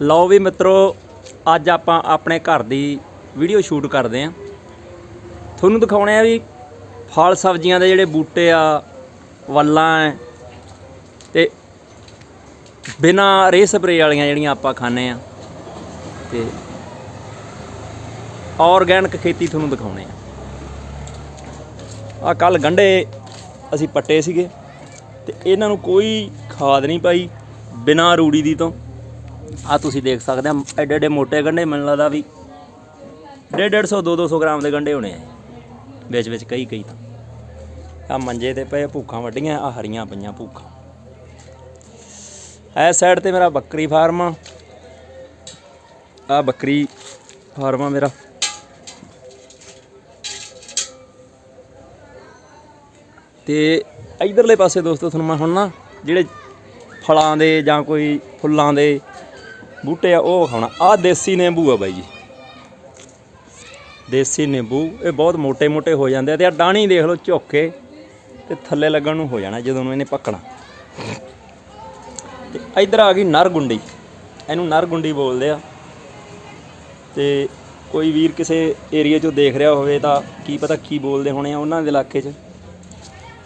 ਲਓ ਵੀ ਮਿੱਤਰੋ, ਅੱਜ ਆਪਾਂ ਆਪਣੇ ਘਰ ਦੀ ਵੀਡੀਓ ਸ਼ੂਟ ਕਰਦੇ ਆਂ ਤੁਹਾਨੂੰ ਦਿਖਾਉਣੇ ਆ ਵੀ ਫਲ ਸਬਜ਼ੀਆਂ ਦੇ ਜਿਹੜੇ ਬੂਟੇ ਆ, ਵੱਲਾਂ ਐ, ਤੇ ਬਿਨਾ ਰੇ ਸਪਰੇ ਵਾਲੀਆਂ ਜਿਹੜੀਆਂ ਆਪਾਂ ਖਾਂਦੇ ਆ ਤੇ ਆਰਗੈਨਿਕ ਖੇਤੀ ਤੁਹਾਨੂੰ ਦਿਖਾਉਣੇ ਆ। ਆ ਕੱਲ ਗੰਡੇ ਅਸੀਂ ਪੱਟੇ ਸੀਗੇ, ਤੇ ਇਹਨਾਂ ਨੂੰ ਕੋਈ ਖਾਦ ਨਹੀਂ ਪਾਈ, ਬਿਨਾ ਰੂੜੀ ਦੀ ਤੋਂ। ਆ ਤੁਸੀਂ ਦੇਖ ਸਕਦੇ ਆ, ਐਡੇ ਐਡੇ ਮੋਟੇ ਗੰਡੇ ਮੈਨੂੰ ਲੱਗਦਾ ਵੀ 150 200 200 ਗ੍ਰਾਮ ਦੇ ਗੰਡੇ ਹੋਣੇ ਆ ਵਿੱਚ ਵਿੱਚ ਕਈ ਕਈ ਤਾਂ। ਆ ਮੰਜੇ ਤੇ ਪਏ ਭੂਖਾਂ ਵੱਡੀਆਂ ਆ ਹਰੀਆਂ ਪਈਆਂ ਭੂਖਾਂ। ਐ ਸਾਈਡ ਤੇ ਮੇਰਾ ਬੱਕਰੀ ਫਾਰਮ ਆ। ਆ ਬੱਕਰੀ ਫਾਰਮ ਆ ਮੇਰਾ। ਤੇ ਇਧਰਲੇ ਪਾਸੇ ਦੋਸਤੋ ਤੁਹਾਨੂੰ ਮੈਂ ਹੁਣ ਨਾ ਜਿਹੜੇ ਫਲਾਂ ਦੇ ਜਾਂ ਕੋਈ ਫੁੱਲਾਂ ਦੇ ਬੂਟੇ ਆ, ਉਹ ਵਿਖਾਉਣਾ ਆ ਦੇਸੀ ਨਿੰਬੂ ਆ ਬਾਈ ਜੀ। ਦੇਸੀ ਨਿੰਬੂ, ਇਹ ਬਹੁਤ ਮੋٹے-ਮੋٹے ਹੋ ਜਾਂਦੇ ਆ ਤੇ ਆ ਡਾਣੀ ਦੇਖ ਲਓ ਝੁੱਕ ਕੇ ਤੇ ਥੱਲੇ ਲੱਗਣ ਨੂੰ ਹੋ ਜਾਣਾ ਜਦੋਂ ਇਹਨੇ ਪੱਕਣਾ। ਤੇ ਇੱਧਰ ਆ ਗਈ ਨਰਗੁੰਡੀ ਇਹਨੂੰ ਨਰਗੁੰਡੀ ਬੋਲਦੇ ਆ। ਤੇ ਕੋਈ ਵੀਰ ਕਿਸੇ ਏਰੀਆ 'ਚੋਂ ਦੇਖ ਰਿਹਾ ਹੋਵੇ ਤਾਂ ਕੀ ਪਤਾ ਕੀ ਬੋਲਦੇ ਹੋਣੇ ਆ ਉਹਨਾਂ ਦੇ ਇਲਾਕੇ 'ਚ।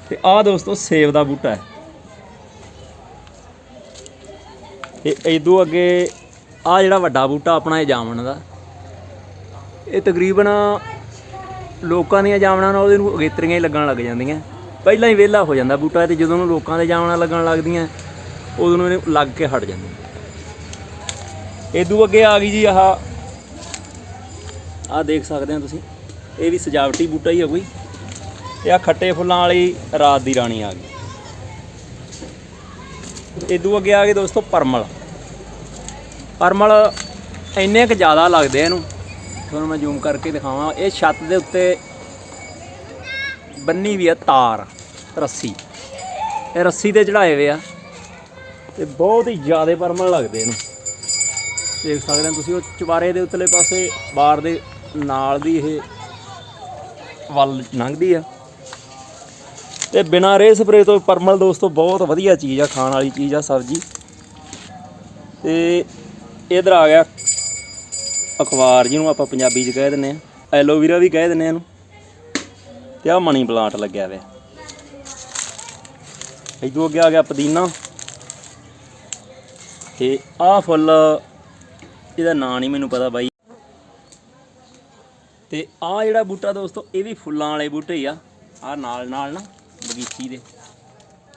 ਤੇ ਆਹ ਦੋਸਤੋ, ਸੇਬ ਦਾ ਬੂਟਾ ਹੈ। ਇਹ ਇਦੋਂ ਅੱਗੇ ਆ ਜਿਹੜਾ ਵੱਡਾ ਬੂਟਾ ਆਪਣਾ ਇਹ ਜਾਮਣ ਦਾ, ਇਹ ਤਕਰੀਬਨ ਲੋਕਾਂ ਦੀਆਂ ਜਾਮਣਾਂ ਨਾਲ ਉਹਦੇ ਨੂੰ ਅਗੇਤਰੀਆਂ ਹੀ ਲੱਗਣ ਲੱਗ ਜਾਂਦੀਆਂ। ਪਹਿਲਾਂ ਹੀ ਵਿਹਲਾ ਹੋ ਜਾਂਦਾ ਬੂਟਾ ਤੇ ਜਦੋਂ ਨੂੰ ਲੋਕਾਂ ਦੇ ਜਾਮਣਾਂ ਲੱਗਣ ਲੱਗਦੀਆਂ, ਉਦੋਂ ਨੂੰ ਇਹਨੇ ਲੱਗ ਕੇ ਹਟ ਜਾਂਦੇ। ਇਦੋਂ ਅੱਗੇ ਆ ਗਈ ਜੀ ਆਹ ਆਹ ਦੇਖ ਸਕਦੇ ਹੋ ਤੁਸੀਂ, ਇਹ ਵੀ ਸਜਾਵਟੀ ਬੂਟਾ ਹੀ ਹੈ ਕੋਈ। ਇਹ ਆ ਖੱਟੇ ਫੁੱਲਾਂ ਵਾਲੀ ਰਾਤ ਦੀ ਰਾਣੀ ਆ ਗਈ। ਇਦੋਂ ਅੱਗੇ ਆ ਗਏ ਦੋਸਤੋ ਪਰਮਲ। ਪਰਮਲ ਇੰਨੇ ਕੁ ਜ਼ਿਆਦਾ ਲੱਗਦੇ ਆ ਇਹਨੂੰ। ਤੁਹਾਨੂੰ ਮੈਂ ਜ਼ੂਮ ਕਰਕੇ ਦਿਖਾਵਾਂ। ਇਹ ਛੱਤ ਦੇ ਉੱਤੇ ਬੰਨੀ ਵੀ ਆ ਤਾਰ, ਰੱਸੀ। ਇਹ ਰੱਸੀ ਤੇ ਚੜਾਏ ਹੋਏ ਆ। ਤੇ ਬਹੁਤ ਹੀ ਜ਼ਿਆਦਾ ਪਰਮਲ ਲੱਗਦੇ ਇਹਨੂੰ। ਦੇਖ ਸਕਦੇ ਹੋ ਤੁਸੀਂ, ਉਹ ਚਵਾਰੇ ਦੇ ਉੱਤਲੇ ਪਾਸੇ ਬਾਰ ਦੇ ਨਾਲ ਦੀ ਇਹ ਵੱਲ ਲੰਘਦੀ ਆ। ਤੇ ਬਿਨਾਂ ਰੇ ਸਪਰੇ ਤੋਂ ਪਰਮਲ ਦੋਸਤੋ, ਬਹੁਤ ਵਧੀਆ ਚੀਜ਼ ਆ, ਖਾਣ ਵਾਲੀ ਚੀਜ਼ ਆ, ਸਬਜ਼ੀ। ਤੇ ਇਧਰ ਆ ਗਿਆ। ਅਖਬਾਰ ਜਿਹਨੂੰ ਆਪਾਂ ਪੰਜਾਬੀ 'ਚ ਕਹਿ ਦਿੰਨੇ ਆ। ਐਲੋਵੀਰਾ ਵੀ ਕਹਿ ਦਿੰਨੇ ਆ ਇਹਨੂੰ। ਤੇ ਆ ਮਨੀ ਪਲਾਂਟ ਲੱਗਿਆ ਹੋਇਆ। ਇਦੋਂ ਅੱਗੇ ਆ ਗਿਆ ਪੁਦੀਨਾ। ਤੇ ਆਹ ਫੁੱਲ, ਇਹਦਾ ਨਾਂ ਨਹੀਂ ਮੈਨੂੰ ਪਤਾ ਬਾਈ। ਤੇ ਆ ਜਿਹੜਾ ਬੂਟਾ ਦੋਸਤੋ, ਇਹ ਵੀ ਫੁੱਲਾਂ ਵਾਲੇ ਬੂਟੇ ਆ। ਆ ਨਾਲ ਨਾਲ ਨਾ, ਬਗੀਚੀ ਦੇ।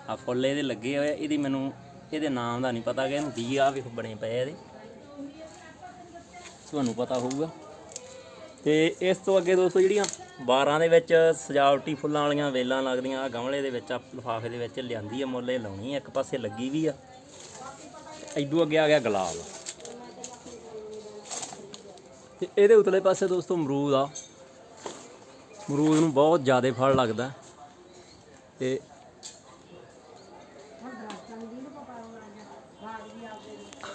ਆ ਫੁੱਲ ਇਹਦੇ ਲੱਗੇ ਹੋਏ ਆ। ਇਹਦੀ ਮੈਨੂੰ, ਇਹਦੇ ਨਾਮ ਦਾ ਨਹੀਂ ਪਤਾ ਕਿ ਇਹਨੂੰ ਕੀ ਆ ਵੀ ਬਣੇ ਪਏ ਇਹਦੇ। ਤੁਹਾਨੂੰ ਪਤਾ ਹੋਊਗਾ। ਤੇ ਇਸ ਤੋਂ ਅੱਗੇ ਦੋਸਤੋ ਜਿਹੜੀਆਂ ਬਾਰਾਂ ਦੇ ਵਿੱਚ ਸਜਾਵਟੀ ਫੁੱਲਾਂ ਵਾਲੀਆਂ ਵੇਲਾਂ ਲੱਗਦੀਆਂ ਆ ਗਮਲੇ ਦੇ ਵਿੱਚ ਆ, ਲਿਫਾਫੇ ਦੇ ਵਿੱਚ ਲਿਆਂਦੀ ਆ ਮੁੱਲੇ ਲਾਉਣੀ ਆ, ਇੱਕ ਪਾਸੇ ਲੱਗੀ ਵੀ ਆ। ਇਦੋਂ ਅੱਗੇ ਆ ਗਿਆ ਗੁਲਾਬ। ਤੇ ਇਹਦੇ ਉਤਲੇ ਪਾਸੇ ਦੋਸਤੋ ਅਮਰੂਦ ਆ। ਅਮਰੂਦ ਨੂੰ ਬਹੁਤ ਜ਼ਿਆਦਾ ਫਲ ਲੱਗਦਾ। ਤੇ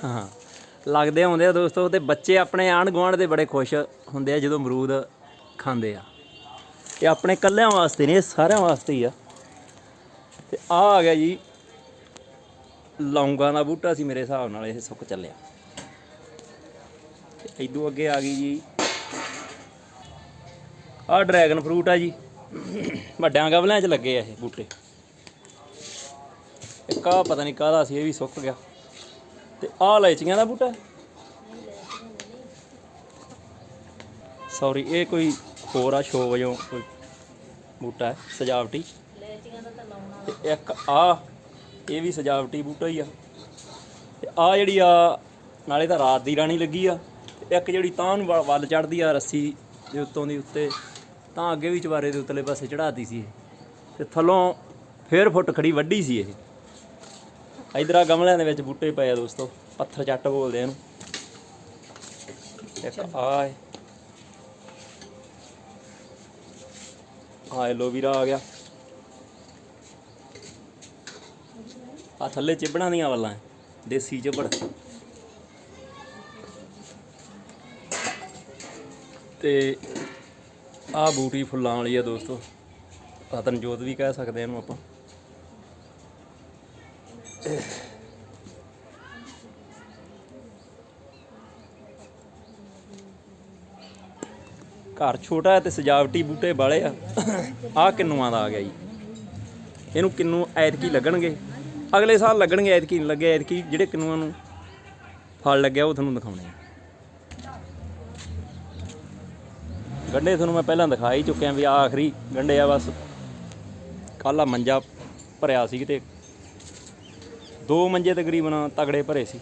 ਹਾਂ। ਲੱਗਦੇ ਆਉਂਦੇ ਆ ਦੋਸਤੋ ਤੇ ਬੱਚੇ ਆਪਣੇ ਆਂਢ ਗੁਆਂਢ ਦੇ ਬੜੇ ਖੁਸ਼ ਹੁੰਦੇ ਆ ਜਦੋਂ ਅਮਰੂਦ ਖਾਂਦੇ ਆ। ਇਹ ਆਪਣੇ ਕੱਲਿਆਂ ਵਾਸਤੇ ਨਹੀਂ, ਇਹ ਸਾਰਿਆਂ ਵਾਸਤੇ ਹੀ ਆ। ਤੇ ਆ ਆ ਗਿਆ ਜੀ, ਲੌਂਗਾਂ ਦਾ ਬੂਟਾ ਸੀ ਮੇਰੇ ਹਿਸਾਬ ਨਾਲ, ਇਹ ਸੁੱਕ ਚੱਲਿਆ। ਤੇ ਇਦੋਂ ਅੱਗੇ ਆ ਗਈ ਜੀ। ਆ ਡਰੈਗਨ ਫਰੂਟ ਆ ਜੀ, ਵੱਡਿਆਂ ਗਮਲਿਆਂ 'ਚ ਲੱਗੇ ਆ ਇਹ ਬੂਟੇ। ਇੱਕ ਆ ਪਤਾ ਨਹੀਂ ਕਾਹਦਾ ਸੀ, ਇਹ ਵੀ ਸੁੱਕ ਗਿਆ। ਤੇ ਆਹ ਲੈਚੀਆਂ ਦਾ ਬੂਟਾ? ਸੌਰੀ ਇਹ ਕੋਈ ਹੋਰ ਆ ਸ਼ੋ ਵਜੋਂ ਕੋਈ ਬੂਟਾ ਹੈ ਸਜਾਵਟੀ? ਤੇ ਇੱਕ ਆ ਇਹ ਵੀ ਸਜਾਵਟੀ ਬੂਟਾ ਹੀ ਆ। ਤੇ ਆ ਜਿਹੜੀ ਆ ਨਾਲੇ ਤਾਂ ਰਾਤ ਦੀ ਰਾਣੀ ਲੱਗੀ ਆ। ਤੇ ਇੱਕ ਜਿਹੜੀ ਤਾਂ ਨੂੰ ਵੱਲ- ਚੜਦੀ ਆ ਰੱਸੀ ਦੇ ਉੱਤੋਂ ਦੀ ਉੱਤੇ ਤਾਂ ਅੱਗੇ ਵੀ ਚਵਾਰੇ ਦੇ ਉੱਤਲੇ ਪਾਸੇ ਚੜਾਤੀ ਸੀ ਤੇ ਥੱਲੋਂ ਫੇਰ ਫੁੱਟ ਖੜੀ ਵੱਡੀ ਸੀ ਇਹ। ਇਧਰ ਆ ਗਮਲਿਆਂ ਦੇ ਵਿੱਚ ਬੂਟੇ ਪਏ ਆ ਦੋਸਤੋ ਪੱਥਰ ਚੱਟ ਬੋਲਦੇ ਇਹਨੂੰ। ਇੱਕ ਆ ਹੈ ਆ ਐਲੋਵੀਰਾ ਆ ਗਿਆ। ਆ ਥੱਲੇ ਚਿਬੜਾਂ ਦੀਆਂ ਵੱਲਾਂ ਦੇਸੀ ਚਿਬੜ। ਤੇ ਆ ਬੂਟੀ ਫੁੱਲਾਂ ਵਾਲੀ ਆ ਦੋਸਤੋ ਰਤਨਜੋਤ ਵੀ ਕਹਿ ਸਕਦੇ ਇਹਨੂੰ ਆਪਾਂ। ਘਰ ਛੋਟਾ ਹੈ ਤੇ ਸਜਾਵਟੀ ਬੂਟੇ ਵਾਲੇ ਆ। ਆ ਕਿੰਨੂਆਂ ਦਾ ਆ ਗਿਆ ਜੀ। ਇਹਨੂੰ ਕਿੰਨੂ ਐਤਕੀ ਲੱਗਣਗੇ। ਅਗਲੇ ਸਾਲ ਲੱਗਣਗੇ ਐਤਕੀ, ਨਹੀਂ ਲੱਗੇ ਐਤਕੀ, ਜਿਹੜੇ ਕਿੰਨੂਆਂ ਨੂੰ ਫਲ ਲੱਗਿਆ ਉਹ ਤੁਹਾਨੂੰ ਦਿਖਾਉਣੇ ਆ। ਗੰਡੇ ਤੁਹਾਨੂੰ ਮੈਂ ਪਹਿਲਾਂ ਦਿਖਾ ਹੀ ਚੁੱਕਿਆ ਵੀ ਆ ਆਖਰੀ ਗੰਡੇ ਆ ਬਸ। ਕੱਲ ਮੰਜਾ ਭਰਿਆ ਸੀ ਤੇ ਦੋ ਮੰਜੇ ਤਕਰੀਬਨ ਤਗੜੇ ਭਰੇ ਸੀ।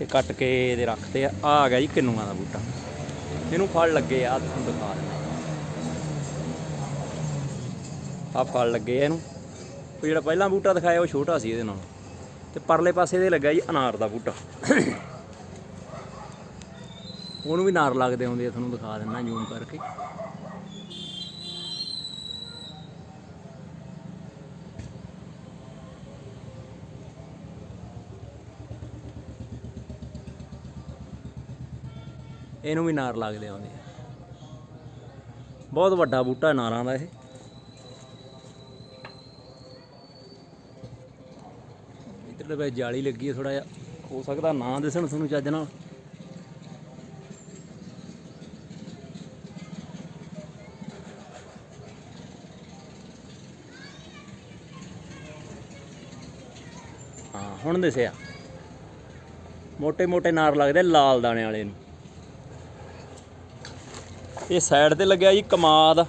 ਇਹ ਕੱਟ ਕੇ ਇਹਦੇ ਰੱਖਤੇ ਆ। ਆਹ ਆ ਗਿਆ ਜੀ ਕਿੰਨੂਆਂ ਦਾ ਬੂਟਾ। ਇਹਨੂੰ ਫਲ ਲੱਗੇ ਆ, ਆਹ ਤੁਹਾਨੂੰ ਦਿਖਾ ਦਿੰਦਾ। ਆ ਫਲ ਲੱਗੇ ਆ ਇਹਨੂੰ। ਉਹ ਜਿਹੜਾ ਪਹਿਲਾਂ ਬੂਟਾ ਦਿਖਾਇਆ, ਉਹ ਛੋਟਾ ਸੀ ਇਹਦੇ ਨਾਲ। ਤੇ ਪਰਲੇ ਪਾਸੇ ਇਹਦੇ ਲੱਗਾ ਜੀ ਅਨਾਰ ਦਾ ਬੂਟਾ। ਉਹਨੂੰ ਵੀ ਨਾਰ ਲੱਗਦੇ ਹੁੰਦੇ ਆ, ਤੁਹਾਨੂੰ ਦਿਖਾ ਦਿੰਦਾ, ਜ਼ੂਮ ਕਰਕੇ। ਇਹਨੂੰ ਵੀ ਨਾਰ ਲੱਗਦੇ ਆਉਂਦੇ ਆ ਬਹੁਤ ਵੱਡਾ ਬੂਟਾ ਨਾਰਾਂ ਦਾ ਇਹ। ਇਧਰਲੇ ਬਈ ਜਾਲੀ ਲੱਗੀ ਹੈ ਥੋੜਾ ਜਿਹਾ। ਹੋ ਸਕਦਾ ਨਾ ਦਿਸਣ ਤੁਹਾਨੂੰ ਚੱਜ ਨਾਲ। ਹਾਂ, ਹੁਣ ਦਿਸਿਆ। ਮੋٹے ਮੋٹے ਨਾਰ ਲੱਗਦੇ ਲਾਲ ਦਾਣੇ ਵਾਲੇ ਨੂੰ। ਇਹ ਸਾਈਡ ਤੇ ਲੱਗਿਆ ਜੀ ਕਮਾਦ।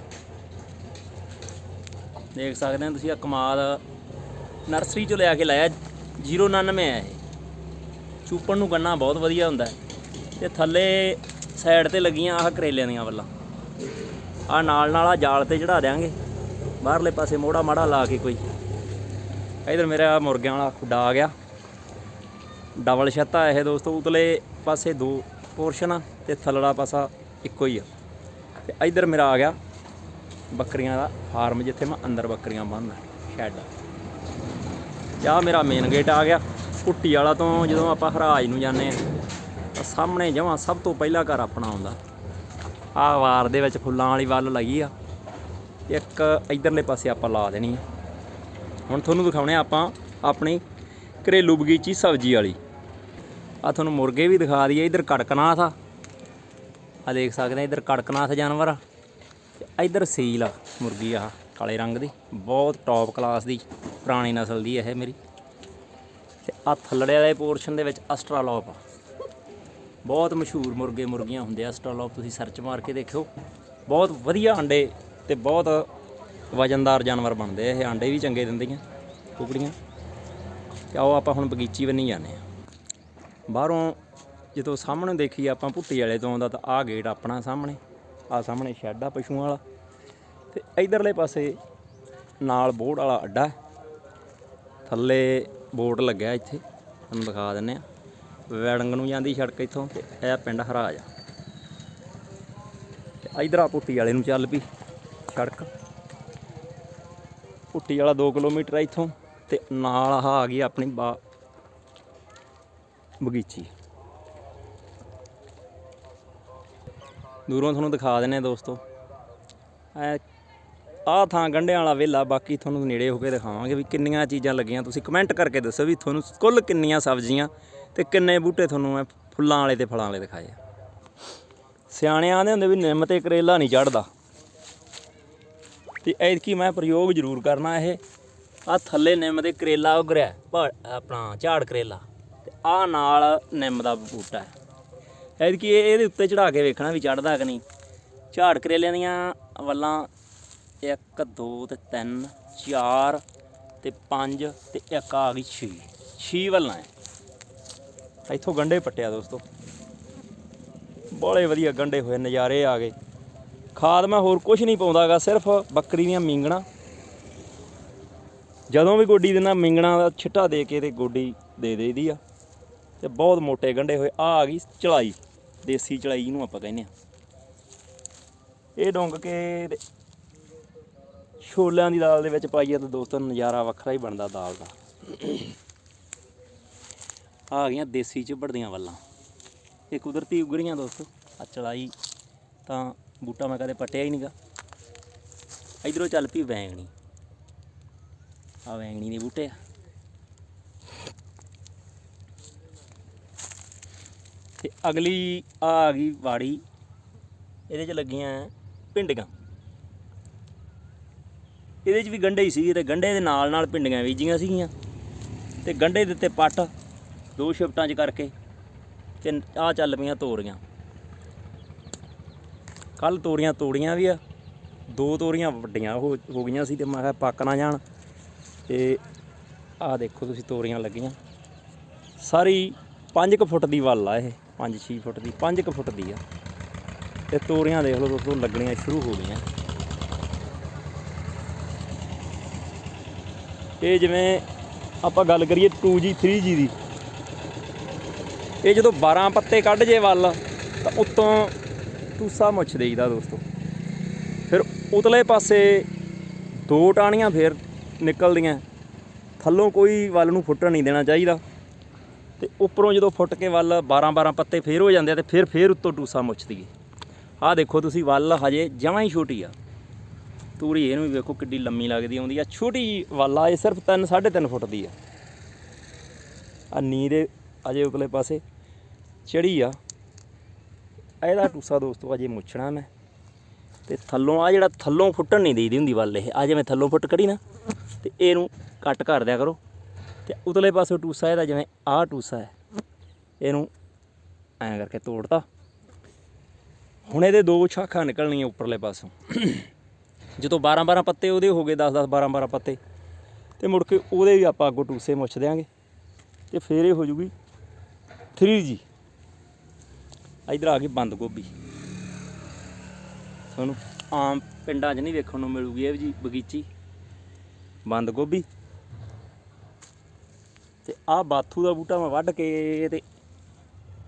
ਦੇਖ ਸਕਦੇ ਹੋ ਤੁਸੀਂ ਆ ਕਮਾਦ ਨਰਸਰੀ ਚੋਂ ਲਿਆ ਕੇ ਲਾਇਆ 099 ਹੈ ਇਹ। ਚੂਪਣ ਨੂੰ ਗੰਨਾ ਬਹੁਤ ਵਧੀਆ ਹੁੰਦਾ ਹੈ। ਤੇ ਥੱਲੇ ਸਾਈਡ ਤੇ ਲੱਗੀਆਂ ਆਹ ਕਰੇਲਿਆਂ ਦੀਆਂ ਵੱਲਾਂ। ਆ ਨਾਲ ਨਾਲ ਆ ਜਾਲ ਤੇ ਚੜਾ ਦਿਆਂਗੇ। ਬਾਹਰਲੇ ਪਾਸੇ ਮੋੜਾ ਮਾੜਾ ਲਾ ਕੇ ਕੋਈ। ਇਧਰ ਮੇਰਾ ਮੁਰਗਿਆਂ ਵਾਲਾ ਖੁੱਡਾ ਆ ਗਿਆ। ਡਬਲ ਛੱਤਾ ਇਹ ਦੋਸਤੋ, ਉਤਲੇ ਪਾਸੇ ਦੋ ਪੋਰਸ਼ਨ ਆ ਤੇ ਥੱਲੜਾ ਪਾਸਾ ਇੱਕੋ ਹੀ ਆ। ਤੇ ਇਧਰ ਮੇਰਾ ਆ ਗਿਆ ਬੱਕਰੀਆਂ ਦਾ ਫਾਰਮ, ਜਿੱਥੇ ਮੈਂ ਅੰਦਰ ਬੱਕਰੀਆਂ ਬੰਨਦਾ, ਸ਼ੈੱਡ ਤੇ ਆਹ ਮੇਰਾ ਮੇਨ ਗੇਟ ਆ ਗਿਆ। ਕੁੱਟੀ ਵਾਲਾ ਤੋਂ ਜਦੋਂ ਆਪਾਂ ਹਰਾਜ ਨੂੰ ਜਾਂਦੇ ਆ ਤਾਂ ਸਾਹਮਣੇ ਜਮਾਂ ਸਭ ਤੋਂ ਪਹਿਲਾ ਘਰ ਆਪਣਾ ਆਉਂਦਾ ਆਹ ਵਾਰ ਦੇ ਵਿੱਚ ਫੁੱਲਾਂ ਵਾਲੀ ਵੱਲ ਲੱਗੀ ਆ। ਇੱਕ ਇਧਰਲੇ ਪਾਸੇ ਆਪਾਂ ਲਾ ਦੇਣੀ ਆ। ਹੁਣ ਤੁਹਾਨੂੰ ਦਿਖਾਉਣੇ ਆਪਾਂ ਆਪਣੀ ਘਰੇਲੂ ਬਗੀਚੀ ਸਬਜ਼ੀ ਵਾਲੀ। ਆ ਤੁਹਾਨੂੰ ਮੁਰਗੇ ਵੀ ਦਿਖਾ ਦਈਏ, ਇਧਰ ਕੜਕਨਾਥ ਆ। ਆ ਦੇਖ ਸਕਦੇ ਆ ਇਧਰ ਕੜਕਨਾਥ ਜਾਨਵਰ ਆ ਤੇ ਇਧਰ ਸੀਲ ਆ ਮੁਰਗੀ ਆ ਕਾਲੇ ਰੰਗ ਦੀ, ਬਹੁਤ ਟੌਪ ਕਲਾਸ ਦੀ ਪੁਰਾਣੀ ਨਸਲ ਦੀ ਇਹ ਮੇਰੀ। ਤੇ ਆ ਥੱਲੜੇ ਵਾਲੇ ਪੋਰਸ਼ਨ ਦੇ ਵਿੱਚ ਅਸਟਰਾਲੋਪ ਆ। ਬਹੁਤ ਮਸ਼ਹੂਰ ਮੁਰਗੇ ਮੁਰਗੀਆਂ ਹੁੰਦੇ ਆ ਅਸਟਰਾਲੋਪ ਤੁਸੀਂ ਸਰਚ ਮਾਰ ਕੇ ਦੇਖਿਓ। ਬਹੁਤ ਵਧੀਆ ਅੰਡੇ ਤੇ ਬਹੁਤ ਵਜਨਦਾਰ ਜਾਨਵਰ ਬਣਦੇ ਆ ਇਹ ਆਂਡੇ ਵੀ ਚੰਗੇ ਦਿੰਦੀਆਂ ਕੁਕੜੀਆਂ ਤੇ ਆਓ ਆਪਾਂ ਹੁਣ ਬਗੀਚੀ ਬੰਨੀ ਜਾਂਦੇ ਆ। ਬਾਹਰੋਂ ਜਦੋਂ ਸਾਹਮਣੇ ਦੇਖੀ ਆਪਾਂ ਭੁੱਟੀ ਵਾਲੇ ਤੋਂ ਆਉਂਦਾ ਤਾਂ ਆਹ ਗੇਟ ਆਪਣਾ ਸਾਹਮਣੇ ਆ ਸਾਹਮਣੇ ਸ਼ੈੱਡ ਆ ਪਸ਼ੂਆਂ ਵਾਲਾ। ਤੇ ਇਧਰਲੇ ਪਾਸੇ ਨਾਲ ਬੋਰਡ ਵਾਲਾ ਅੱਡਾ ਥੱਲੇ ਬੋਰਡ ਲੱਗਿਆ ਇੱਥੇ, ਤੁਹਾਨੂੰ ਦਿਖਾ ਦਿੰਨੇ ਆ। ਵੈੜੰਗ ਨੂੰ ਜਾਂਦੀ ਸੜਕ ਇੱਥੋਂ, ਤੇ ਇਹ ਪਿੰਡ ਹਰਾਜ ਆ। ਤੇ ਇਧਰ ਆ ਭੁੱਟੀ ਵਾਲੇ ਨੂੰ ਚੱਲ ਪਈ ਸੜਕ। ਭੁੱਟੀ ਵਾਲਾ 2 ਕਿਲੋਮੀਟਰ ਆ ਇੱਥੋਂ, ਤੇ ਨਾਲ ਆਹ ਆ ਗਈ ਆਪਣੀ ਬਾ ਬਗੀਚੀ। ਦੂਰੋਂ ਤੁਹਾਨੂੰ ਦਿਖਾ ਦਿੰਨੇ ਦੋਸਤੋ। ਐ, ਆਹ ਥਾਂ ਗੰਢਿਆਂ ਵਾਲਾ ਵਿਹਲਾ, ਬਾਕੀ ਤੁਹਾਨੂੰ ਨੇੜੇ ਹੋ ਕੇ ਦਿਖਾਵਾਂਗੇ ਵੀ ਕਿੰਨੀਆਂ ਚੀਜ਼ਾਂ ਲੱਗੀਆਂ। ਤੁਸੀਂ ਕਮੈਂਟ ਕਰਕੇ ਦੱਸੋ ਵੀ ਤੁਹਾਨੂੰ ਕੁੱਲ ਕਿੰਨੀਆਂ ਸਬਜ਼ੀਆਂ ਤੇ ਕਿੰਨੇ ਬੂਟੇ ਤੁਹਾਨੂੰ ਮੈਂ ਫੁੱਲਾਂ ਵਾਲੇ ਤੇ ਫਲਾਂ ਵਾਲੇ ਦਿਖਾਏ ਸਿਆਣੇ ਆਂਦੇ ਹੁੰਦੇ ਵੀ ਨਿੰਮ ਤੇ ਕਰੇਲਾ ਨਹੀਂ ਚੜਦਾ। ਤੇ ਐਤਕੀ ਮੈਂ ਪ੍ਰਯੋਗ ਜ਼ਰੂਰ ਕਰਨਾ ਇਹ। ਆ ਥੱਲੇ ਨਿੰਮ ਦੇ ਕਰੇਲਾ ਉਗਰਿਆ ਰਿਹਾ ਆਪਣਾ ਝਾੜ ਕਰੇਲਾ। ਤੇ ਆ ਨਾਲ ਨਿੰਮ ਦਾ ਬੂਟਾ ਹੈ। ਐਤਕੀ ਇਹ ਇਹਦੇ ਉੱਤੇ ਚੜਾ ਕੇ ਵੇਖਣਾ ਵੀ ਚੜਦਾ ਕਿ ਨਹੀਂ। ਝਾੜ ਕਰੇਲਿਆਂ ਦੀਆਂ ਵੱਲਾਂ 1 2 ਤੇ 3 4 ਤੇ 5 ਤੇ ਇੱਕ ਆ ਗਈ 6 6 ਵੱਲਾਂ ਹੈ ਇੱਥੋਂ ਗੰਡੇ ਪੱਟਿਆ ਦੋਸਤੋ। ਬੜੇ ਵਧੀਆ ਗੰਡੇ ਹੋਏ, ਨਜ਼ਾਰੇ ਆ ਗਏ। ਖਾਦ ਮੈਂ ਹੋਰ ਕੁਝ ਨਹੀਂ ਪਾਉਂਦਾਗਾ, ਸਿਰਫ ਬੱਕਰੀ ਦੀਆਂ ਮਿੰਗਣਾ। ਜਦੋਂ ਵੀ ਗੋਡੀ ਦਿੰਦਾ, ਮਿੰਗਣਾ ਦਾ ਛਿੱਟਾ ਦੇ ਕੇ ਤੇ ਗੋਡੀ ਦੇ ਦੇਈਦੀ ਆ। ਤੇ ਬਹੁਤ ਮੋਟੇ ਗੰਡੇ ਹੋਏ, ਆ ਆ ਗਈ ਚਲਾਈ। ਦੇਸੀ ਚੜਾਈ ਨੂੰ ਆਪਾਂ ਕਹਿੰਦੇ ਆ ਇਹ ਡੋਂਗ ਕੇ ਤੇ ਛੋਲਿਆਂ ਦੀ ਦਾਲ ਦੇ ਵਿੱਚ ਪਾਈਏ ਤਾਂ ਦੋਸਤੋ ਨਜ਼ਾਰਾ ਵੱਖਰਾ ਹੀ ਬਣਦਾ ਦਾਲ ਦਾ। ਆ ਗਈਆਂ ਦੇਸੀ ਝੁੱਬੜਦੀਆਂ ਵੱਲਾਂ। ਇਹ ਕੁਦਰਤੀ ਉਗਰੀਆਂ ਦੋਸਤੋ। ਆ ਚੜਾਈ ਤਾਂ ਬੂਟਾ ਮੈਂ ਕਦੇ ਪੱਟਿਆ ਹੀ ਨਹੀਂਗਾ ਇਧਰੋਂ ਚੱਲ ਪਈ ਵੈਂਗਣੀ। ਆ ਵੈਂਗਣੀ ਦੇ ਬੂਟੇ ਆ। ਤੇ ਅਗਲੀ ਆ ਆ ਗਈ ਵਾੜੀ। ਇਹਦੇ 'ਚ ਲੱਗੀਆਂ ਭਿੰਡੀਆਂ। ਇਹਦੇ 'ਚ ਵੀ ਗੰਢੇ ਹੀ ਸੀ ਤੇ ਗੰਢੇ ਦੇ ਨਾਲ ਨਾਲ ਭਿੰਡੀਆਂ ਬੀਜੀਆਂ ਸੀਗੀਆਂ। ਤੇ ਗੰਢੇ ਦੇ ਉੱਤੇ ਪੱਟ, ਦੋ ਸ਼ਿਫਟਾਂ 'ਚ ਕਰਕੇ ਤੇ ਆ ਚੱਲ ਪਈਆਂ ਤੋਰੀਆਂ। ਕੱਲ ਤੋਰੀਆਂ ਤੋੜੀਆਂ ਵੀ ਆ। ਦੋ ਤੋਰੀਆਂ ਵੱਡੀਆਂ ਹੋ ਹੋ ਗਈਆਂ ਸੀ ਤੇ ਮੈਂ ਕਿਹਾ ਪੱਕ ਨਾ ਜਾਣ। ਤੇ ਆਹ ਦੇਖੋ ਤੁਸੀਂ ਤੋਰੀਆਂ ਲੱਗੀਆਂ। ਸਾਰੀ 5 ਫੁੱਟ ਦੀ ਵੱਲ ਆ ਇਹ। 5-6 ਫੁੱਟ ਦੀ 5 ਫੁੱਟ ਦੀ ਆ। ਤੇ ਤੋਰੀਆਂ ਦੇਖ ਲਓ ਦੋਸਤੋ, ਲੱਗਣੀਆਂ ਸ਼ੁਰੂ ਹੋ ਗਈਆਂ। ਇਹ ਜਿਵੇਂ ਆਪਾਂ ਗੱਲ ਕਰੀਏ 2G 3G ਦੀ, ਇਹ ਜਦੋਂ 12 ਪੱਤੇ ਕੱਢ ਜੇ ਵੱਲ, ਤਾਂ ਉੱਤੋਂ ਟੂਸਾ ਮੁੱਛ ਦੇਈਦਾ ਦੋਸਤੋ। ਫਿਰ ਉਤਲੇ ਪਾਸੇ ਦੋ ਟਾਹਣੀਆਂ ਫੇਰ ਨਿਕਲਦੀਆਂ। ਥੱਲੋਂ ਕੋਈ ਵੱਲ ਨੂੰ ਫੁੱਟਣ ਨਹੀਂ ਦੇਣਾ ਚਾਹੀਦਾ। ਤੇ ਉੱਪਰੋਂ ਜਦੋਂ ਫੁੱਟ ਕੇ ਵੱਲ 12 12 ਪੱਤੇ ਫੇਰ ਹੋ ਜਾਂਦੇ ਆ ਤੇ ਫਿਰ ਫੇਰ ਉੱਤੋਂ ਟੂਸਾ ਮੁੱਛਦੀ ਏ ਆਹ ਦੇਖੋ ਤੁਸੀਂ ਵੱਲ ਹਜੇ ਜਮਾਂ ਹੀ ਛੋਟੀ ਆ। ਤੂੜੀ ਇਹਨੂੰ ਵੀ ਵੇਖੋ ਕਿੱਡੀ ਲੰਮੀ ਲੱਗਦੀ ਆਉਂਦੀ ਆ। ਛੋਟੀ ਜਿਹੀ ਵੱਲ ਆ, ਇਹ ਸਿਰਫ 3 3.5 ਫੁੱਟ ਦੀ ਆ। ਆ ਨੀ ਦੇ ਅਜੇ ਉਤਲੇ ਪਾਸੇ ਚੜੀ ਆ। ਇਹਦਾ ਟੂਸਾ ਦੋਸਤੋ ਅਜੇ ਮੁੱਛਣਾ ਮੈਂ। ਤੇ ਥੱਲੋਂ ਆ ਜਿਹੜਾ ਥੱਲੋਂ ਫੁੱਟਣ ਨਹੀਂ ਦੇਈਦੀ ਹੁੰਦੀ ਵੱਲ ਇਹ। ਆ ਜਿਵੇਂ ਥੱਲੋਂ ਫੁੱਟ ਕੜੀ ਨਾ, ਤੇ ਇਹਨੂੰ ਕੱਟ ਕਰ ਦਿਆ ਕਰੋ। ਤੇ ਉਤਲੇ ਪਾਸੇ ਟੂਸਾ ਇਹਦਾ ਜਿਵੇਂ ਆਹ ਟੂਸਾ ਹੈ, ਇਹਨੂੰ ਐਂ ਕਰਕੇ ਤੋੜਤਾ। ਹੁਣ ਇਹਦੇ ਦੋ ਸ਼ਾਖਾਂ ਨਿਕਲਣੀਆਂ ਉੱਪਰਲੇ ਪਾਸੋਂ। ਜਦੋਂ 12 12 ਪੱਤੇ ਉਹਦੇ ਹੋ ਗਏ 10 10 12 12 ਪੱਤੇ, ਤੇ ਮੁੜ ਕੇ ਉਹਦੇ ਵੀ ਆਪਾਂ ਅੱਗੋਂ ਟੂਸੇ ਮੁੱਛ ਦਿਆਂਗੇ। ਤੇ ਫੇਰ ਇਹ ਹੋ ਜੂਗੀ 3G ਇਧਰ ਆ ਗਈ ਬੰਦ ਗੋਭੀ। ਤੁਹਾਨੂੰ ਆਮ ਪਿੰਡਾਂ 'ਚ ਨਹੀਂ ਵੇਖਣ ਨੂੰ ਮਿਲੂਗੀ ਇਹ ਜੀ ਬਗੀਚੀ। ਬੰਦ ਗੋਭੀ। ਤੇ ਆਹ ਬਾਥੂ ਦਾ ਬੂਟਾ ਮੈਂ ਵੱਢ ਕੇ ਤੇ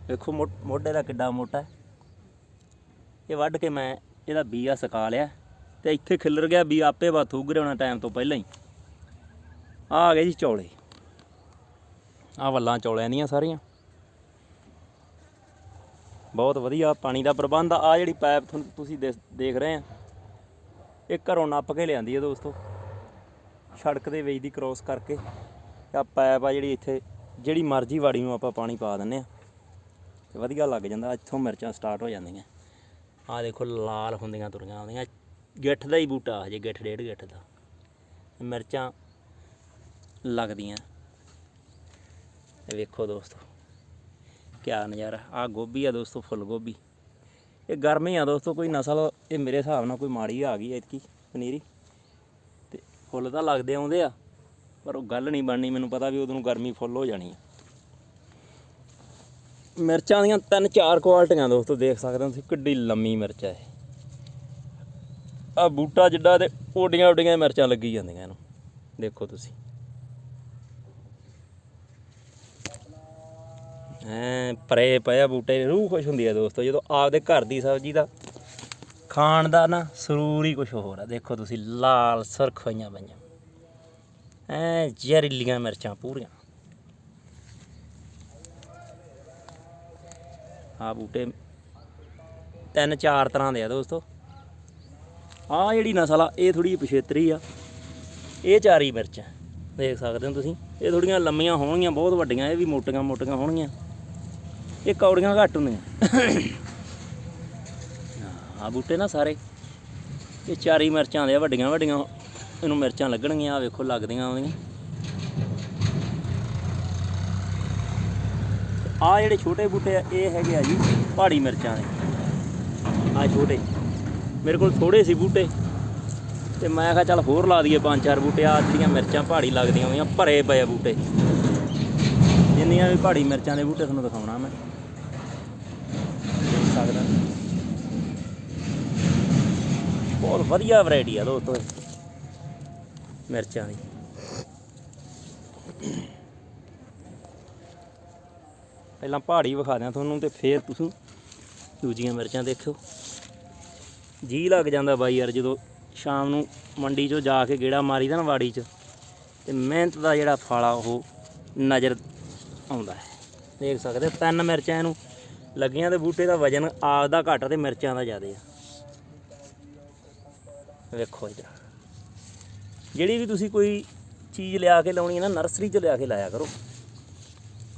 ਵੇਖੋ ਮੋ- ਮੋਢੇ ਦਾ ਕਿੱਡਾ ਮੋਟਾ ਇਹ ਵੱਢ ਕੇ ਮੈਂ ਇਹਦਾ ਬੀਆ ਸੁਕਾ ਲਿਆ ਤੇ ਇੱਥੇ ਖਿੱਲਰ ਗਿਆ ਵੀ ਆਪੇ ਬਾਥੂ ਉਗਰੇ ਹੋਣਾ ਟਾਈਮ ਤੋਂ ਪਹਿਲਾਂ ਹੀ। ਆਹ ਆ ਗਏ ਜੀ ਚੌਲੇ। ਆਹ ਵੱਲਾਂ ਚੌਲਿਆਂ ਦੀਆਂ ਸਾਰੀਆਂ। ਬਹੁਤ ਵਧੀਆ ਪਾਣੀ ਦਾ ਪ੍ਰਬੰਧ ਆ। ਆਹ ਜਿਹੜੀ ਪਾਈਪ ਤੁਹਾਨੂੰ ਤੁਸੀਂ ਦੇਖ- ਦੇਖ ਰਹੇ ਆ, ਇਹ ਘਰੋਂ ਨੱਪ ਕੇ ਲਿਆਂਦੀ ਹੈ ਦੋਸਤੋ। ਸੜਕ ਦੇ ਵਿੱਚ ਦੀ ਕ੍ਰੋਸ ਕਰਕੇ। ਆ ਪਾਈਪ ਆ ਜਿਹੜੀ ਇੱਥੇ, ਜਿਹੜੀ ਮਰਜ਼ੀ ਵਾੜੀ ਨੂੰ ਆਪਾਂ ਪਾਣੀ ਪਾ ਦਿੰਨੇ ਆ ਤੇ ਵਧੀਆ ਲੱਗ ਜਾਂਦਾ, ਇੱਥੋਂ ਮਿਰਚਾਂ ਸਟਾਰਟ ਹੋ ਜਾਂਦੀਆਂ। ਆ ਦੇਖੋ, ਲਾਲ ਹੁੰਦੀਆਂ ਤੁਰੀਆਂ ਆਉਂਦੀਆਂ। ਗਿੱਠ ਦਾ ਹੀ ਬੂਟਾ, ਹਜੇ ਗਿੱਠ, ਡੇਢ ਗਿੱਠ ਦਾ। ਮਿਰਚਾਂ ਲੱਗਦੀਆਂ। ਇਹ ਵੇਖੋ ਦੋਸਤੋ, ਕਿਆ ਨਜ਼ਾਰਾ। ਆ ਗੋਭੀ ਆ ਦੋਸਤੋ, ਫੁੱਲ ਗੋਭੀ। ਇਹ ਗਰਮੀ ਆ ਦੋਸਤੋ, ਕੋਈ ਨਸਲ, ਇਹ ਮੇਰੇ ਹਿਸਾਬ ਨਾਲ ਕੋਈ ਮਾੜੀ ਆ ਗਈ ਐਤਕੀ, ਪਨੀਰੀ। ਤੇ ਫੁੱਲ ਤਾਂ ਲੱਗਦੇ ਆਉਂਦੇ ਆ। ਪਰ ਉਹ ਗੱਲ ਨਹੀਂ ਬਣਨੀ, ਮੈਨੂੰ ਪਤਾ ਵੀ ਉਦੋਂ ਨੂੰ ਗਰਮੀ ਫੁੱਲ ਹੋ ਜਾਣੀ ਆ। ਮਿਰਚਾਂ ਦੀਆਂ ਤਿੰਨ ਚਾਰ ਕੁਆਲਟੀਆਂ ਦੋਸਤੋ, ਦੇਖ ਸਕਦੇ ਹੋ ਤੁਸੀਂ ਕਿੱਡੀ ਲੰਮੀ ਮਿਰਚ ਹੈ ਆ ਬੂਟਾ ਜਿੱਡਾ ਤੇ ਓਡੀਆਂ ਓਡੀਆਂ ਮਿਰਚਾਂ ਲੱਗੀ ਜਾਂਦੀਆਂ ਇਹਨੂੰ। ਦੇਖੋ ਤੁਸੀਂ। ਐ ਪਰੇ ਪਿਆ ਬੂਟੇ, ਰੂਹ ਖੁਸ਼ ਹੁੰਦੀ ਹੈ ਦੋਸਤੋ, ਜਦੋਂ ਆਪਦੇ ਘਰ ਦੀ ਸਬਜ਼ੀ ਦਾ ਖਾਣ ਦਾ ਨਾ ਸਰੂਰ ਹੀ ਕੁਝ ਹੋਰ ਆ। ਦੇਖੋ ਤੁਸੀਂ, ਲਾਲ ਸੁਰਖ ਹੋਈਆਂ ਪਈਆਂ। ਐ ਜ਼ਹਿਰੀਲੀਆਂ ਮਿਰਚਾਂ ਪੂਰੀਆਂ। ਆ ਬੂਟੇ ਤਿੰਨ ਚਾਰ ਤਰ੍ਹਾਂ ਦੇ ਆ ਦੋਸਤੋ। ਆ ਜਿਹੜੀ ਨਸਲ ਆ, ਇਹ ਥੋੜੀ ਪਛੇਤਰੀ ਆ। ਇਹ ਚਾਰੀ ਮਿਰਚ ਦੇਖ ਸਕਦੇ ਹੋ ਤੁਸੀਂ, ਇਹ ਥੋੜੀਆਂ ਲੰਮੀਆਂ ਹੋਣਗੀਆਂ, ਬਹੁਤ ਵੱਡੀਆਂ, ਇਹ ਵੀ ਮੋਟੀਆਂ ਮੋਟੀਆਂ ਹੋਣਗੀਆਂ। ਇਹ ਕੌੜੀਆਂ ਘੱਟ ਹੁੰਦੀਆਂ। ਆ ਬੂਟੇ ਨਾ ਸਾਰੇ। ਇਹ ਚਾਰੀ ਮਿਰਚਾਂ ਦੇ ਆ, ਵੱਡੀਆਂ ਵੱਡੀਆਂ ਇਹਨੂੰ ਮਿਰਚਾਂ ਲੱਗਣਗੀਆਂ ਆ ਵੇਖੋ ਲੱਗਦੀਆਂ ਆਉਂਦੀਆਂ ਆ ਜਿਹੜੇ ਛੋਟੇ ਬੂਟੇ ਆ, ਇਹ ਹੈਗੇ ਆ ਜੀ ਪਹਾੜੀ ਮਿਰਚਾਂ ਦੇ। ਆ ਛੋਟੇ। ਮੇਰੇ ਕੋਲ ਥੋੜੇ ਸੀ ਬੂਟੇ। ਤੇ ਮੈਂ ਕਿਹਾ ਚੱਲ ਹੋਰ ਲਾ ਦਈਏ ਪੰਜ ਚਾਰ ਬੂਟੇ। ਆ ਜਿਹੜੀਆਂ ਮਿਰਚਾਂ ਪਹਾੜੀ ਲੱਗਦੀਆਂ ਹੋਈਆਂ, ਭਰੇ ਪਏ ਆ ਬੂਟੇ। ਜਿੰਨੀਆਂ ਵੀ ਪਹਾੜੀ ਮਿਰਚਾਂ ਦੇ ਬੂਟੇ ਤੁਹਾਨੂੰ ਦਿਖਾਉਣਾ ਮੈਂ। ਸਕਦਾ ਬਹੁਤ ਵਧੀਆ ਵੈਰਾਈਟੀ ਆ ਦੋਸਤੋ ਇਹ। ਮਿਰਚਾਂ ਦੀ ਪਹਿਲਾਂ ਪਹਾੜੀ ਵਿਖਾ ਦਿਆਂ ਤੁਹਾਨੂੰ ਤੇ ਫੇਰ ਤੁਸੀਂ ਦੂਜੀਆਂ ਮਿਰਚਾਂ ਦੇਖਿਓ। ਜੀ ਲੱਗ ਜਾਂਦਾ ਬਾਈ ਯਾਰ ਜਦੋਂ ਸ਼ਾਮ ਨੂੰ ਮੰਡੀ 'ਚੋਂ ਜਾ ਕੇ ਗੇੜਾ ਮਾਰੀਦਾ ਨਾ ਵਾੜੀ 'ਚ, ਤੇ ਮਿਹਨਤ ਦਾ ਜਿਹੜਾ ਫਲ ਆ ਉਹ ਨਜ਼ਰ ਆਉਂਦਾ ਹੈ। ਦੇਖ ਸਕਦੇ ਤਿੰਨ ਮਿਰਚਾਂ ਇਹਨੂੰ ਲੱਗੀਆਂ ਤੇ ਬੂਟੇ ਦਾ ਵਜਨ ਆਪਦਾ ਘੱਟ ਤੇ ਮਿਰਚਾਂ ਦਾ ਜ਼ਿਆਦਾ ਆ। ਵੇਖੋ ਇੱਧਰ। ਜਿਹੜੀ ਵੀ ਤੁਸੀਂ ਕੋਈ ਚੀਜ਼ ਲਿਆ ਕੇ ਲਾਉਣੀ ਹੈ ਨਾ, ਨਰਸਰੀ 'ਚ ਲਿਆ ਕੇ ਲਾਇਆ ਕਰੋ।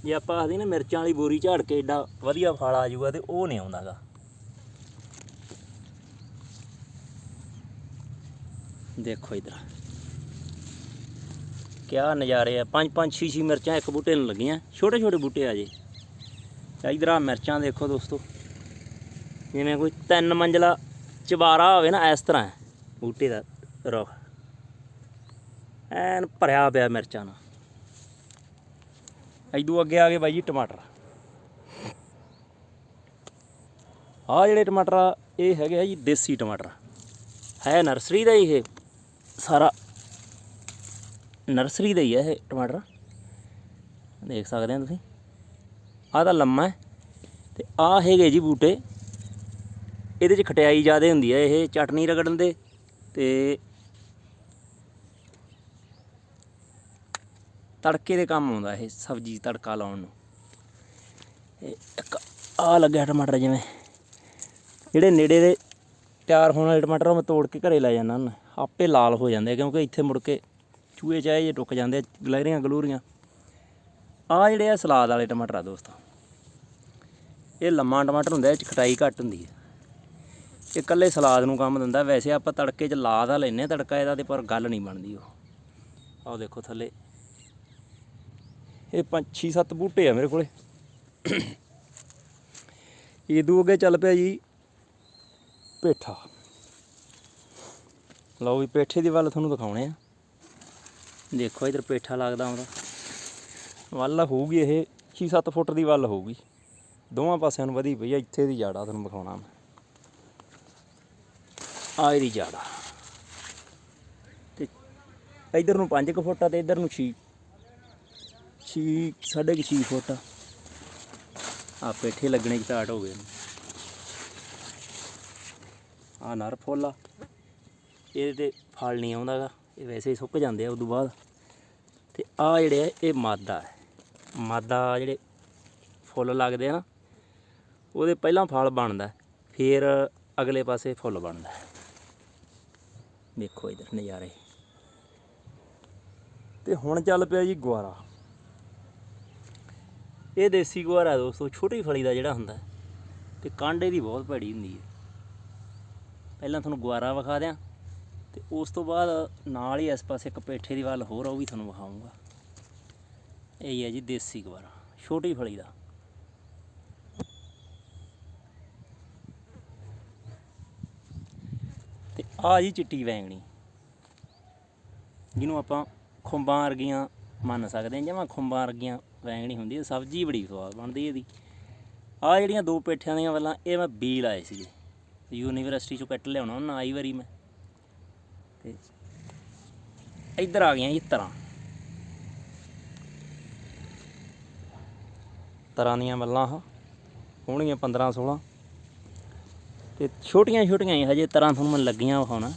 ਜੇ ਆਪਾਂ ਆਖਦੇ ਨਾ ਮਿਰਚਾਂ ਵਾਲੀ ਬੋਰੀ ਝਾੜ ਕੇ ਏਡਾ ਵਧੀਆ ਫਲ ਆ ਜੂਗਾ ਤੇ ਉਹ ਨਹੀਂ ਆਉਂਦਾਗਾ। ਦੇਖੋ ਇਧਰ। ਕਿਆ ਨਜ਼ਾਰੇ ਆ। ਪੰਜ ਪੰਜ, ਛੇ ਛੇ ਮਿਰਚਾਂ ਇੱਕ ਬੂਟੇ ਨੂੰ ਲੱਗੀਆਂ। ਛੋਟੇ ਛੋਟੇ ਬੂਟੇ ਆ ਜੇ। ਇਧਰ ਆ ਮਿਰਚਾਂ ਦੇਖੋ ਦੋਸਤੋ। ਜਿਵੇਂ ਕੋਈ ਤਿੰਨ ਮੰਜ਼ਲਾ ਚਵਾਰਾ ਹੋਵੇ ਨਾ, ਇਸ ਤਰ੍ਹਾਂ ਬੂਟੇ ਦਾ ਰੁੱਖ। ਐਨ ਭਰਿਆ ਪਿਆ ਮਿਰਚਾਂ ਨਾਲ ਇਦੋਂ ਅੱਗੇ ਆ ਗਏ ਬਾਈ ਜੀ ਟਮਾਟਰ। ਆ ਜਿਹੜੇ ਟਮਾਟਰ ਆ, ਇਹ ਹੈਗੇ ਆ ਜੀ ਦੇਸੀ ਟਮਾਟਰ। ਹੈ ਨਰਸਰੀ ਦਾ ਹੀ ਇਹ ਸਾਰਾ। ਨਰਸਰੀ ਦਾ ਹੀ ਹੈ ਇਹ ਟਮਾਟਰ। ਦੇਖ ਸਕਦੇ ਆ ਤੁਸੀਂ। ਆਹ ਤਾਂ ਲੰਮਾ ਹੈ ਤੇ ਆਹ ਹੈਗੇ ਜੀ ਬੂਟੇ। ਇਹਦੇ 'ਚ ਖਟਿਆਈ ਜ਼ਿਆਦਾ ਹੁੰਦੀ ਹੈ ਇਹ ਚਟਨੀ ਰਗੜਨ ਦੇ ਤੇ ਤੜਕੇ ਦੇ ਕੰਮ ਆਉਂਦਾ ਇਹ, ਸਬਜ਼ੀ ਤੜਕਾ ਲਾਉਣ ਨੂੰ। ਇਹ ਇੱਕ ਆ ਲੱਗਿਆ ਟਮਾਟਰ ਜਿਵੇਂ। ਜਿਹੜੇ ਨੇੜੇ ਦੇ ਤਿਆਰ ਹੋਣ ਵਾਲੇ ਟਮਾਟਰ, ਉਹ ਮੈਂ ਤੋੜ ਕੇ ਘਰੇ ਲੈ ਜਾਂਦਾ ਹੁਣ ਆਪੇ ਲਾਲ ਹੋ ਜਾਂਦੇ ਕਿਉਂਕਿ ਇੱਥੇ ਮੁੜ ਕੇ ਚੂਹੇ ਚਾਹੇ ਜੇ ਟੁੱਕ ਜਾਂਦੇ ਆ ਗਲਹਿਰੀਆਂ ਗਲੂਰੀਆਂ। ਆ ਜਿਹੜੇ ਆ ਸਲਾਦ ਵਾਲੇ ਟਮਾਟਰ ਆ ਦੋਸਤੋ। ਇਹ ਲੰਮਾ ਟਮਾਟਰ ਹੁੰਦਾ, ਇਹ ਚ ਖਟਾਈ ਘੱਟ ਹੁੰਦੀ ਹੈ ਇਹ ਇਕੱਲੇ ਸਲਾਦ ਨੂੰ ਕੰਮ ਦਿੰਦਾ। ਵੈਸੇ ਆਪਾਂ ਤੜਕੇ 'ਚ ਲਾ ਦਾ ਲੈਨੇ ਆ, ਤੜਕਾ ਇਹਦਾ ਤੇ ਪਰ ਗੱਲ ਨਹੀਂ ਬਣਦੀ ਉਹ। ਆਹ ਦੇਖੋ ਥੱਲੇ। ਇਹ ਪੰਜ, ਛੇ, ਸੱਤ ਬੂਟੇ ਆ ਮੇਰੇ ਕੋਲੇ। ਇਦੋਂ ਅੱਗੇ ਚੱਲ ਪਿਆ ਜੀ ਪੇਠਾ। ਲਓ ਵੀ ਪੇਠੇ ਦੀ ਵੱਲ ਤੁਹਾਨੂੰ ਦਿਖਾਉਣੇ ਆ। ਦੇਖੋ ਇਧਰ ਪੇਠਾ ਲੱਗਦਾ ਆਉਂਦਾ। ਵੱਲ ਹੋਊਗੀ ਇਹ 6-7 ਫੁੱਟ ਦੀ ਵੱਲ ਹੋਊਗੀ। ਦੋਵਾਂ ਪਾਸਿਆਂ ਨੂੰ ਵਧੀ ਪਈ ਆ, ਇੱਥੇ ਦੀ ਜਾੜਾ ਤੁਹਾਨੂੰ ਵਿਖਾਉਣਾ ਮੈਂ। ਆ ਇਹਦੀ ਜਾੜਾ। ਤੇ ਇਧਰ ਨੂੰ 5 ਫੁੱਟ ਆ ਤੇ ਇਧਰ ਨੂੰ 6 ਛੀ ਸਾਢੇ ਕੁ ਛੇ ਫੁੱਟ ਆ। ਆਹ ਪੇਠੇ ਲੱਗਣੇ ਸਟਾਰਟ ਹੋ ਗਏ ਨੇ। ਆ ਨਰ ਫੁੱਲ ਆ। ਇਹਦੇ ਤੇ ਫਲ ਨਹੀਂ ਆਉਂਦਾਗਾ ਇਹ ਵੈਸੇ ਹੀ ਸੁੱਕ ਜਾਂਦੇ ਆ ਉਦੋਂ ਬਾਅਦ। ਤੇ ਆ ਜਿਹੜੇ ਆ, ਇਹ ਮਾਦਾ ਹੈ ਮਾਦਾ ਜਿਹੜੇ ਫੁੱਲ ਲੱਗਦੇ ਆ ਨਾ, ਉਹਦੇ ਪਹਿਲਾਂ ਫਲ ਬਣਦਾ, ਫਿਰ ਅਗਲੇ ਪਾਸੇ ਫੁੱਲ ਬਣਦਾ। ਦੇਖੋ ਇਧਰ ਨਜ਼ਾਰੇ। ਤੇ ਹੁਣ ਚੱਲ ਪਿਆ ਜੀ ਗੁਆਰਾ ਇਹ ਦੇਸੀ ਗੁਆਰਾ ਦੋਸਤੋ ਛੋਟੀ ਫਲੀ ਦਾ ਜਿਹੜਾ ਹੁੰਦਾ ਹੈ ਤੇ ਕਾਂਡੇ ਦੀ ਬਹੁਤ ਭੈੜੀ ਹੁੰਦੀ ਹੈ। ਪਹਿਲਾਂ ਤੁਹਾਨੂੰ ਗੁਆਰਾ ਵਿਖਾ ਦਿਆਂ ਤੇ ਉਸ ਤੋਂ ਬਾਅਦ ਨਾਲ ਹੀ ਇਸ ਪਾਸੇ ਇੱਕ ਪੇਠੇ ਦੀ ਵੱਲ ਹੋਰ ਆ, ਉਹ ਵੀ ਤੁਹਾਨੂੰ ਵਿਖਾਉਂਗਾ। ਇਹ ਹੈ ਜੀ ਦੇਸੀ ਗੁਆਰਾ ਛੋਟੀ ਫਲੀ ਦਾ। ਤੇ ਆ ਜੀ ਚਿੱਟੀ ਵੈਂਗਣੀ ਜਿਹਨੂੰ ਆਪਾਂ ਖੁੰਬਾਂ ਵਰਗੀਆਂ ਮੰਨ ਸਕਦੇ ਹਾਂ ਜਿਵੇਂ ਖੁੰਬਾਂ ਵਰਗੀਆਂ ਵੈਂਗਣੀ ਹੁੰਦੀ ਹੈ, ਸਬਜ਼ੀ ਬੜੀ ਸਵਾਦ ਬਣਦੀ ਇਹਦੀ। ਆ ਜਿਹੜੀਆਂ ਦੋ ਪੇਠਿਆਂ ਦੀਆਂ ਵੱਲਾਂ, ਇਹ ਮੈਂ ਬੀ ਲਾਏ ਸੀਗੇ। ਯੂਨੀਵਰਸਿਟੀ ਚੋਂ ਕੱਟ ਲਿਆਉਣਾ ਉਹਨਾਂ ਆਈ ਵਾਰੀ ਮੈਂ। ਤੇ ਇੱਧਰ ਆ ਗਈਆਂ ਜੀ ਤਰਾਂ। ਤਰਾਂ ਦੀਆਂ ਵੱਲਾਂ ਆਹ, ਹੋਣਗੀਆਂ 15 16 ਤੇ ਛੋਟੀਆਂ ਛੋਟੀਆਂ ਹੀ, ਹਜੇ ਤਰਾਂ ਤੁਹਾਨੂੰ ਮੈਂ ਲੱਗੀਆਂ ਵਿਖਾਉਣਾ।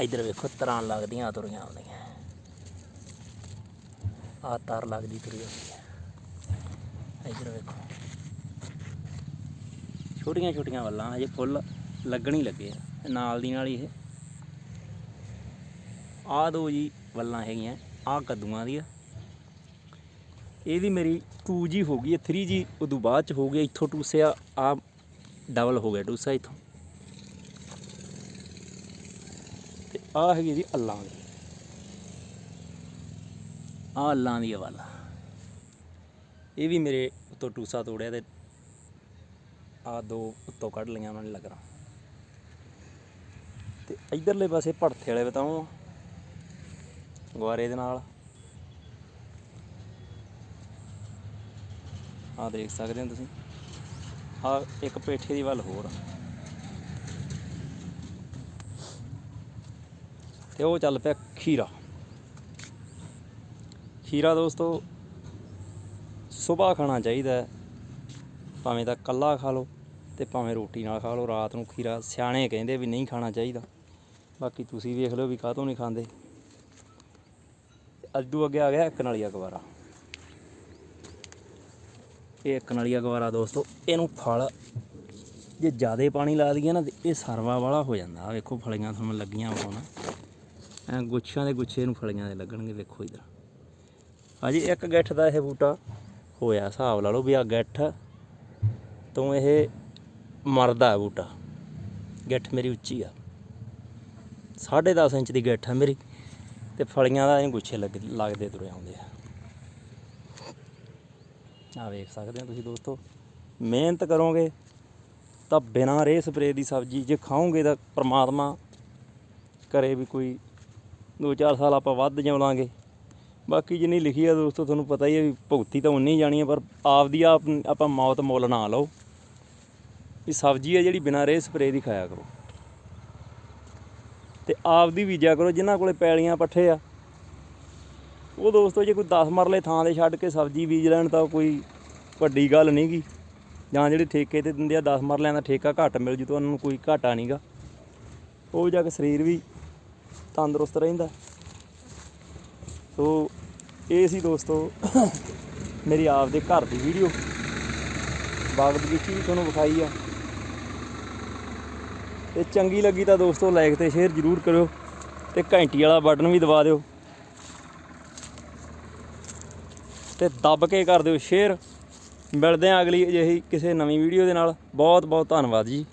ਇੱਧਰ ਵੇਖੋ ਤਰਾਂ ਲੱਗਦੀਆਂ ਤੁਰੀਆਂ ਆਉਂਦੀਆਂ। ਆ ਤਾਰ ਲੱਗਦੀ ਤੁਰੀ ਆਉਂਦੀ ਹੈ ਇੱਧਰ ਵੇਖੋ। ਛੋਟੀਆਂ ਛੋਟੀਆਂ ਵੱਲਾਂ ਹਜੇ ਫੁੱਲ ਲੱਗਣ ਹੀ ਲੱਗੇ ਆ। ਨਾਲ ਦੀ ਨਾਲ ਹੀ ਇਹ। ਆਹ ਦੋ ਜੀ ਵੱਲਾਂ ਹੈਗੀਆਂ, ਆਹ ਕੱਦੂਆਂ ਦੀਆਂ। ਇਹਦੀ ਮੇਰੀ 2G ਹੋ ਗਈ ਹੈ 3G ਉਦੋਂ ਬਾਅਦ ਚ ਹੋ ਗਿਆ, ਇੱਥੋਂ ਟੂਸਿਆ ਆ ਡਬਲ ਹੋ ਗਿਆ ਟੂਸਾ ਇੱਥੋਂ। ਆ ਹੈਗੀ ਜੀ ਅੱਲਾਂ ਦੀ। ਆ ਅੱਲਾਂ ਦੀ ਵੱਲ ਇਹ ਵੀ ਮੇਰੇ ਉੱਤੋਂ ਟੂਸਾ ਤੋੜਿਆ ਤੇ ਆ ਦੋ ਉੱਤੋਂ ਕੱਢ ਲਈਆਂ ਉਹਨਾਂ ਨੇ ਲੱਗਣਾ ਤੇ ਇਧਰਲੇ ਪਾਸੇ ਭੜਥੇ ਵਾਲੇ ਬਤਾਉ ਗੁਆਰੇ ਦੇ ਨਾਲ। ਆ ਦੇਖ ਸਕਦੇ ਹੋ ਤੁਸੀਂ। ਆ ਇੱਕ ਪੇਠੇ ਦੀ ਵੱਲ ਹੋਰ। ਆ। ਤੇ ਉਹ ਚੱਲ ਪਿਆ ਖੀਰਾ। ਖੀਰਾ ਦੋਸਤੋ ਸਵੇਰ ਖਾਣਾ ਚਾਹੀਦਾ ਭਾਵੇਂ ਤਾਂ ਕੱਲਾ ਖਾ ਲਓ ਤੇ ਭਾਵੇਂ ਰੋਟੀ ਨਾਲ ਖਾ ਲਓ, ਰਾਤ ਨੂੰ ਖੀਰਾ ਸਿਆਣੇ ਕਹਿੰਦੇ ਵੀ ਨਹੀਂ ਖਾਣਾ ਚਾਹੀਦਾ। ਬਾਕੀ ਤੁਸੀਂ ਵੇਖ ਲਓ ਵੀ ਕਾਹਤੋਂ ਨਹੀਂ ਖਾਂਦੇ। ਅੱਡੂ ਅੱਗੇ ਆ ਗਿਆ ਇੱਕ ਨਾਲੀਆ ਗਵਾਰਾ ਇਹ ਇੱਕ ਨਾਲੀਆ ਗਵਾਰਾ ਦੋਸਤੋ, ਇਹਨੂੰ ਫਲ, ਜੇ ਜ਼ਿਆਦਾ ਪਾਣੀ ਲਾ ਦਈਏ ਨਾ ਤੇ ਇਹ ਸਰਵਾ ਵਾਲਾ ਹੋ ਜਾਂਦਾ। ਵੇਖੋ ਫਲੀਆਂ ਤੁਹਾਨੂੰ ਲੱਗੀਆਂ ਹੁਣ। ਐ ਗੁੱਛਾਂ ਦੇ ਗੁੱਛੇ ਨੂੰ ਫਲੀਆਂ ਦੇ ਲੱਗਣਗੇ ਵੇਖੋ ਇਧਰ। ਹਾਂਜੀ ਇੱਕ ਗਿੱਠ ਦਾ ਇਹ ਬੂਟਾ ਹੋਇਆ, ਹਿਸਾਬ ਲਾ ਲਓ ਵੀ ਆ ਗਿੱਠ ਤੋਂ ਇਹ ਮਰਦਾ ਬੂਟਾ। ਗਿੱਠ ਮੇਰੀ ਉੱਚੀ ਆ। 10.5 ਇੰਚ ਦੀ ਗਿੱਠ ਆ ਮੇਰੀ, ਤੇ ਫਲੀਆਂ ਦਾ ਇਹ ਗੁੱਛੇ ਲੱਗ, ਲੱਗਦੇ ਤੁਰੇ ਆਉਂਦੇ ਆ। ਆ ਵੇਖ ਸਕਦੇ ਹੋ ਤੁਸੀਂ ਦੋਸਤੋ, ਮਿਹਨਤ ਕਰੋਗੇ ਤਾਂ ਬਿਨਾਂ ਰੇ ਸਪਰੇ ਦੀ ਸਬਜ਼ੀ ਜੇ ਖਾਓਗੇ ਤਾਂ ਪ੍ਰਮਾਤਮਾ ਕਰੇ ਵੀ ਕੋਈ 2-4 ਸਾਲ ਆਪਾਂ ਵੱਧ ਜਾਵਾਂਗੇ ਬਾਕੀ ਜਿੰਨੀ ਲਿਖੀ ਆ ਦੋਸਤੋ, ਤੁਹਾਨੂੰ ਪਤਾ ਹੀ ਹੈ ਵੀ ਭੁਗਤੀ ਤਾਂ ਉਨੀ ਜਾਣੀ ਹੈ ਪਰ ਆਪਦੀ ਆਪ ਆਪਾਂ ਮੌਤ ਮੁੱਲ ਨਾ ਲਓ। ਵੀ ਸਬਜ਼ੀ ਹੈ ਜਿਹੜੀ ਬਿਨਾਂ ਰੇ ਸਪਰੇ ਦੀ ਖਾਇਆ ਕਰੋ। ਤੇ ਆਪਦੀ ਬੀਜਿਆ ਕਰੋ, ਜਿਨ੍ਹਾਂ ਕੋਲੇ ਪੈਲੀਆਂ ਪੱਠੇ ਆ। ਉਹ ਦੋਸਤੋ, ਜੇ ਕੋਈ 10 ਮਰਲੇ ਥਾਂ 'ਤੇ ਛੱਡ ਕੇ ਸਬਜ਼ੀ ਬੀਜ ਲੈਣ ਤਾਂ ਕੋਈ ਵੱਡੀ ਗੱਲ ਨਹੀਂਗੀ ਜਾਂ ਜਿਹੜੇ ਠੇਕੇ ਤੇ ਦਿੰਦੇ ਆ 10 ਮਰਲਿਆਂ ਦਾ ਠੇਕਾ ਘੱਟ ਮਿਲ ਜੂ ਤਾਂ ਉਹਨਾਂ ਨੂੰ ਕੋਈ ਘਾਟਾ ਨਹੀਂਗਾ ਉਹ ਜਾ ਕੇ ਸਰੀਰ ਵੀ ਤੰਦਰੁਸਤ ਰਹਿੰਦਾ। ਸੋ, ਇਹ ਸੀ ਦੋਸਤੋ ਮੇਰੀ ਆਪ ਦੇ ਘਰ ਦੀ ਵੀਡੀਓ ਬਾਗ ਬਗੀਚੀ ਵੀ ਤੁਹਾਨੂੰ ਵਿਖਾਈ ਆ। ਤੇ ਚੰਗੀ ਲੱਗੀ ਤਾਂ ਦੋਸਤੋ ਲਾਈਕ ਤੇ ਸ਼ੇਅਰ ਜ਼ਰੂਰ ਕਰਿਓ ਤੇ ਘੰਟੀ ਵਾਲਾ ਬਟਨ ਵੀ ਦਬਾ ਦਿਓ। ਤੇ ਦੱਬ ਕੇ ਕਰ ਦਿਓ ਸ਼ੇਅਰ ਮਿਲਦੇ ਹਾਂ ਅਗਲੀ ਅਜਿਹੀ ਕਿਸੇ ਨਵੀਂ ਵੀਡੀਓ ਦੇ ਨਾਲ। ਬਹੁਤ ਬਹੁਤ ਧੰਨਵਾਦ ਜੀ।